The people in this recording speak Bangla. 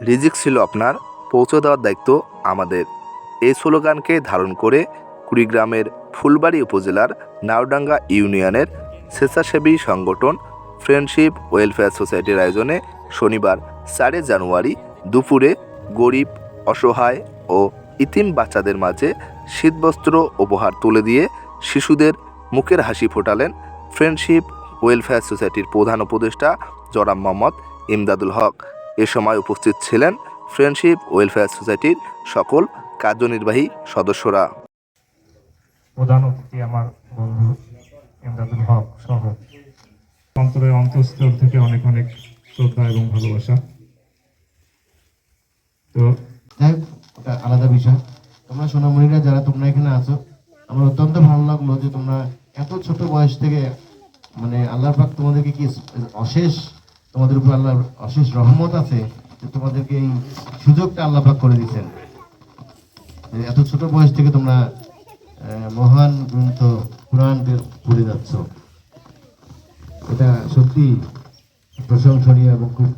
রিজিক ছিল আপনার, পৌঁছে দেওয়ার দায়িত্ব আমাদের। এই স্লোগানকে ধারণ করে কুড়িগ্রামের ফুলবাড়ি উপজেলার নাওডাঙ্গা ইউনিয়নের স্বেচ্ছাসেবী সংগঠন ফ্রেন্ডশিপ ওয়েলফেয়ার সোসাইটির আয়োজনে শনিবার চারে জানুয়ারি দুপুরে গরিব, অসহায় ও ইতিম বাচ্চাদের মাঝে শীতবস্ত্র উপহার তুলে দিয়ে শিশুদের মুখের হাসি ফোটালেন ফ্রেন্ডশিপ ওয়েলফেয়ার সোসাইটির প্রধান উপদেষ্টা জরাম মোহাম্মদ ইমদাদুল হক। এ সময় উপস্থিত ছিলেন ফ্রেন্ডশিপ ওয়েলফেয়ার সোসাইটির সকল কার্যনির্বাহী সদস্যরা। প্রধান অতিথি আমার বন্ধু ইমদাদুল হক সহ। অন্তরের অন্তঃস্থল থেকে অনেক অনেক শ্রদ্ধা এবং ভালোবাসা। তো যাই হোক, ওটা আলাদা বিষয়। তোমরা সোনামণিরা যারা তোমরা এখানে আছো আমার অত্যন্ত ভালো লাগল যে তোমরা এত ছোট বয়স থেকে মানে আল্লাহ পাক তোমাদেরকে কি অশেষ তোমাদের উপর আল্লাহর অশেষ রহমত আছে যে তোমাদেরকে এই সুযোগটা আল্লাহ ভাগ করে দিচ্ছেন এত ছোট বয়স থেকে তোমরা মহান গ্রন্থ কোরআনকে পড়ে যাচ্ছ। এটা সত্যি প্রশংসনীয় এবং খুব